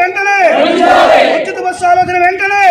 వెంటనే. ఉచిత బస్సు ఆలోచన వెంటనే.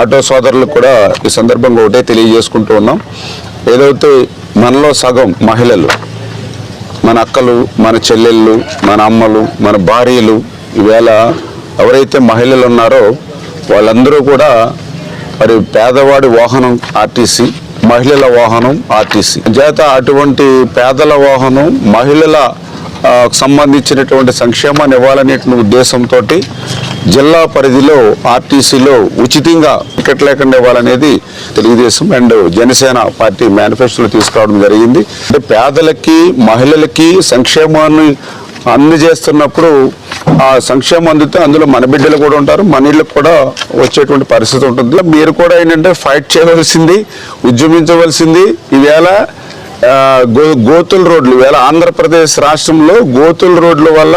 ఆటో సోదరులకు కూడా ఈ సందర్భంగా ఒకటే తెలియజేసుకుంటూ ఉన్నాం. ఏదైతే మనలో సగం మహిళలు మన అక్కలు మన చెల్లెళ్ళు మన అమ్మలు మన భార్యలు ఈవేళ ఎవరైతే మహిళలు ఉన్నారో వాళ్ళందరూ కూడా మరి పేదవాడి వాహనం ఆర్టీసీ మహిళల వాహనం ఆర్టీసీ. చేత అటువంటి పేదల వాహనం మహిళల సంబంధించినటువంటి సంక్షేమాన్ని ఇవ్వాలనే ఉద్దేశంతో జిల్లా పరిధిలో ఆర్టీసీలో ఉచితంగా టికెట్ లేకుండా ఇవ్వాలనేది తెలుగుదేశం అండ్ జనసేన పార్టీ మేనిఫెస్టోలో తీసుకురావడం జరిగింది. అంటే పేదలకి మహిళలకి సంక్షేమాన్ని అందజేస్తున్నప్పుడు ఆ సంక్షేమం అందితే అందులో మన బిడ్డలు కూడా ఉంటారు మన ఇళ్ళకి కూడా వచ్చేటువంటి పరిస్థితి ఉంటుంది. మీరు కూడా ఏంటంటే ఫైట్ చేయవలసింది ఉద్యమించవలసింది. ఈవేళ గోతుల రోడ్లు ఈవేళ ఆంధ్రప్రదేశ్ రాష్ట్రంలో గోతుల రోడ్ల వల్ల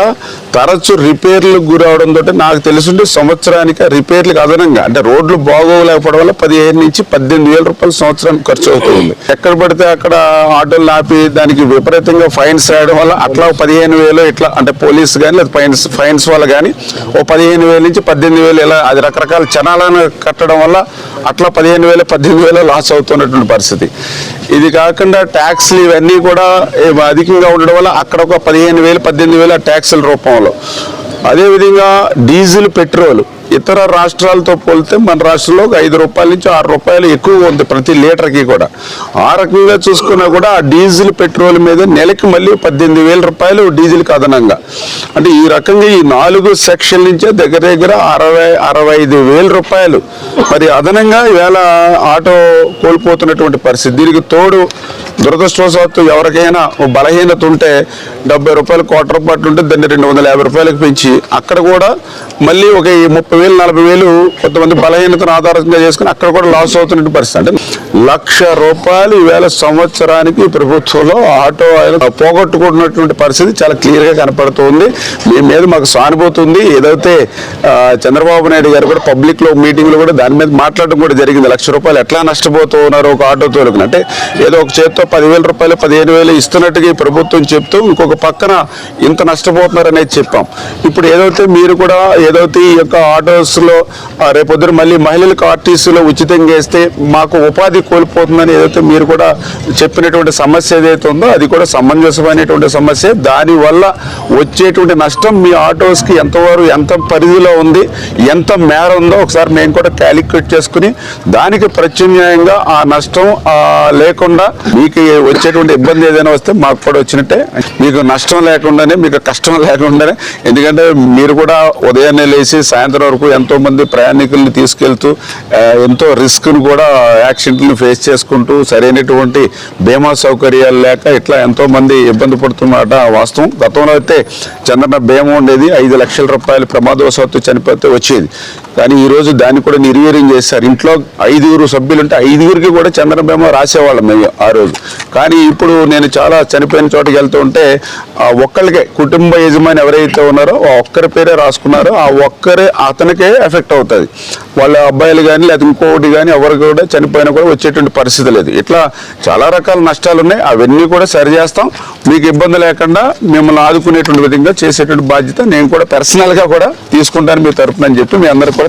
తరచు రిపేర్లకు గురవడం తోటి నాకు తెలుసుంటే సంవత్సరానికి రిపేర్లకు అదనంగా అంటే రోడ్లు బాగోలేకపోవడం వల్ల పదిహేను నుంచి పద్దెనిమిది వేల రూపాయలు సంవత్సరానికి ఖర్చు అవుతుంది. ఎక్కడ పడితే అక్కడ ఆటోలు ఆపి దానికి విపరీతంగా ఫైన్స్ వేయడం వల్ల అట్లా పదిహేను వేలు ఇట్లా అంటే పోలీస్ కానీ లేదా ఫైన్స్ ఫైన్స్ వల్ల కానీ ఓ పదిహేను వేల నుంచి పద్దెనిమిది వేలు ఇలా అది రకరకాల చనాలను కట్టడం వల్ల అట్లా పదిహేను వేల పద్దెనిమిది వేలు లాస్ అవుతున్నటువంటి పరిస్థితి. ఇది కాకుండా ట్యాక్స్ ట్యాక్స్లు ఇవన్నీ కూడా అధికంగా ఉండడం వల్ల అక్కడ ఒక పదిహేను వేలు పద్దెనిమిది వేల ట్యాక్సుల రూపంలో. అదేవిధంగా డీజిల్ పెట్రోల్. ఇతర రాష్ట్రాలతో పోలితే మన రాష్ట్రంలో ఐదు రూపాయల నుంచి ఆరు రూపాయలు ఎక్కువ ఉంది ప్రతి లీటర్కి కూడా. ఆ రకంగా చూసుకున్నా కూడా ఆ డీజిల్ పెట్రోల్ మీద నెలకి మళ్ళీ పద్దెనిమిది వేల రూపాయలు డీజిల్కి అదనంగా అంటే ఈ రకంగా ఈ నాలుగు సెక్షన్ నుంచే దగ్గర దగ్గర అరవై అరవై ఐదు వేల రూపాయలు. మరి అదనంగా ఈవేళ ఆటో కోల్పోతున్నటువంటి పరిస్థితి. దీనికి తోడు దురదృష్టవశాత్తు ఎవరికైనా బలహీనత ఉంటే డెబ్బై రూపాయలు కోట్ల రూపాయలు ఉంటే దాన్ని రెండు వందల యాభై రూపాయలకు పెంచి అక్కడ కూడా మళ్ళీ ఒక ముప్పై వేలు నలభై వేలు కొంతమంది బలహీనతను ఆధారంగా చేసుకుని అక్కడ కూడా లాస్ అవుతున్న పరిస్థితి. అంటే లక్ష రూపాయలు ఈవేళ సంవత్సరానికి ప్రభుత్వంలో ఆటో పోగొట్టుకుంటున్నటువంటి పరిస్థితి చాలా క్లియర్గా కనపడుతుంది. మీ మీద మాకు సానుభూతి ఉంది ఏదైతే చంద్రబాబు నాయుడు గారు కూడా పబ్లిక్లో మీటింగ్లో కూడా దాని మీద మాట్లాడడం కూడా జరిగింది. లక్ష రూపాయలు ఎట్లా నష్టపోతూ ఉన్నారు ఒక ఆటో తోలుకుని? అంటే ఏదో ఒక చేత్తో పదివేల రూపాయలు పదిహేను వేలు ఇస్తున్నట్టుగా ప్రభుత్వం చెప్తూ ఇంకొక పక్కన ఇంత నష్టపోతున్నారనేది చెప్పాం. ఇప్పుడు ఏదైతే మీరు కూడా ఏదైతే ఈ యొక్క ఆటోస్లో రేపొద్దున మళ్ళీ మహిళలకు ఆర్టీసీలో ఉచితంగా వేస్తే మాకు ఉపాధి కోల్పోతుందని ఏదైతే మీరు కూడా చెప్పినటువంటి సమస్య ఏదైతే ఉందో అది కూడా సమంజసమైనటువంటి సమస్య. దానివల్ల వచ్చేటువంటి నష్టం మీ ఆటోస్కి ఎంతవరకు ఎంత పరిధిలో ఉంది ఎంత మేర ఉందో ఒకసారి మేము కూడా క్యాలిక్యులేట్ చేసుకుని దానికి ప్రత్యామ్నాయంగా ఆ నష్టం లేకుండా మీకు వచ్చేటువంటి ఇబ్బంది ఏదైనా వస్తే మాకు కూడా వచ్చినట్టే. మీకు నష్టం లేకుండానే మీకు కష్టం లేకుండానే ఎందుకంటే మీరు కూడా ఉదయాన్నే లేచి సాయంత్రం వరకు వరకు ఎంతోమంది ప్రయాణికుల్ని తీసుకెళ్తూ ఎంతో రిస్క్ను కూడా యాక్సిడెంట్లను ఫేస్ చేసుకుంటూ సరైనటువంటి బీమా సౌకర్యాలు లేక ఇట్లా ఎంతోమంది ఇబ్బంది పడుతున్నమాట. వాస్తవం. గతంలో అయితే చంద్రన బీమా ఉండేది ఐదు లక్షల రూపాయలు ప్రమాదవశాత్తు చనిపోతే వచ్చేది. కానీ ఈరోజు దాన్ని కూడా నిర్వీర్యం చేశారు ఇంట్లో ఐదుగురు సభ్యులు ఉంటే ఐదుగురికి కూడా చంద్ర రాసేవాళ్ళం మేము ఆ రోజు. కానీ ఇప్పుడు నేను చాలా చనిపోయిన చోటకి వెళ్తూ ఉంటే ఆ ఒక్కరికే కుటుంబ యజమాని ఎవరైతే ఉన్నారో ఆ ఒక్కరి పేరే రాసుకున్నారో ఆ ఒక్కరే అతనికే ఎఫెక్ట్ అవుతుంది. వాళ్ళ అబ్బాయిలు కానీ లేదా ఇంకోటి కానీ ఎవరు కూడా చనిపోయినా కూడా వచ్చేటువంటి పరిస్థితి లేదు. ఇట్లా చాలా రకాల నష్టాలు ఉన్నాయి అవన్నీ కూడా సరి చేస్తాం. మీకు ఇబ్బంది లేకుండా మిమ్మల్ని ఆదుకునేటువంటి విధంగా చేసేటువంటి బాధ్యత నేను కూడా పర్సనల్గా కూడా తీసుకుంటాను మీ తరపున అని చెప్పి మీ అందరికి కూడా